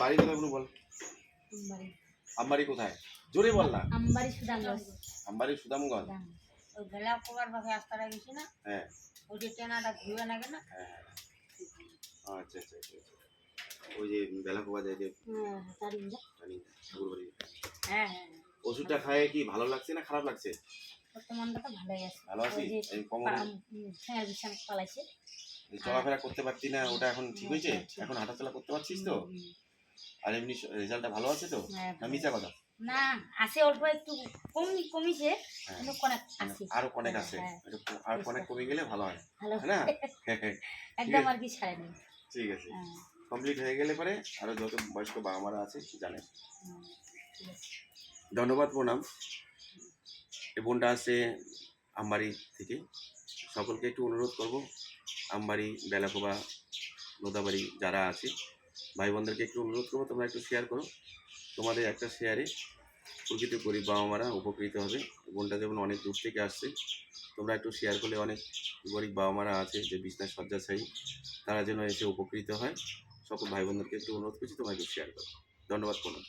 বাড়ি কোথায় বল। আমবাড়ি কোথায়? জোরে বল না। আমবাড়ি সুদামগঞ্জ। আমবাড়ি সুদামগঞ্জ? ওই বেলা কোবার ভাবে রাস্তাটা গেছি না। হ্যাঁ। ওই যে ঘুরে লাগে না। হ্যাঁ হ্যাঁ। আচ্ছা আচ্ছা আচ্ছা আচ্ছা। ওই যে বেলা কোয়া যায় যে হ্যাঁ হ্যাঁ হ্যাঁ। ওষুধটা খায় কি ভালো লাগছে না খারাপ লাগছে? বর্তমানটা তো ভালোই আছে। ভালো আছি? এই কোমরে হ্যাঁ বিছান পালাইছে। চলাফেরা করতে পারছি না ওটা এখন ঠিক হয়েছে? হ্যাঁ, এখন হাঁটাচলা করতে পারছিস তো? আর এমনি রেজাল্টটা ভালো আছে তো? হ্যাঁ, না মিথ্যা কথা? না আছে অল্প একটু কমি কমিছে হ্যাঁ। আরও অনেক আছে। হ্যাঁ, আর অনেক কমে গেলে ভালো হয়। না? একদম আর কি ছাড়ে নেই। ঠিক আছে। কমপ্লিট হয়ে গেলে পরে আরও যত বয়স্ক বাবা মারা আছে জানেন। হুম, ধন্যবাদ প্রণাম। এই বোনটা আছে আমবাড়ি থেকে। সকলকে একটু অনুরোধ করব আমবাড়ি বেলাকোবা লোদাবাড়ি যারা আছে ভাই বোনদেরকে একটু অনুরোধ করব, তোমরা একটু শেয়ার করো। তোমাদের একটা শেয়ারে প্রকৃত গরিব বাবা মারা উপকৃত হবে। বোনটা যেমন অনেক দূর থেকে আসছে, তোমরা একটু শেয়ার করলে অনেক গরিব বাবা মারা আছে যে বিছনা শয্যাশায়ী, তারা যেন এসে উপকৃত হয়। সকল ভাই বোনদেরকে একটু অনুরোধ করছি, তোমরা একটু শেয়ার করো। ধন্যবাদ প্রণাম।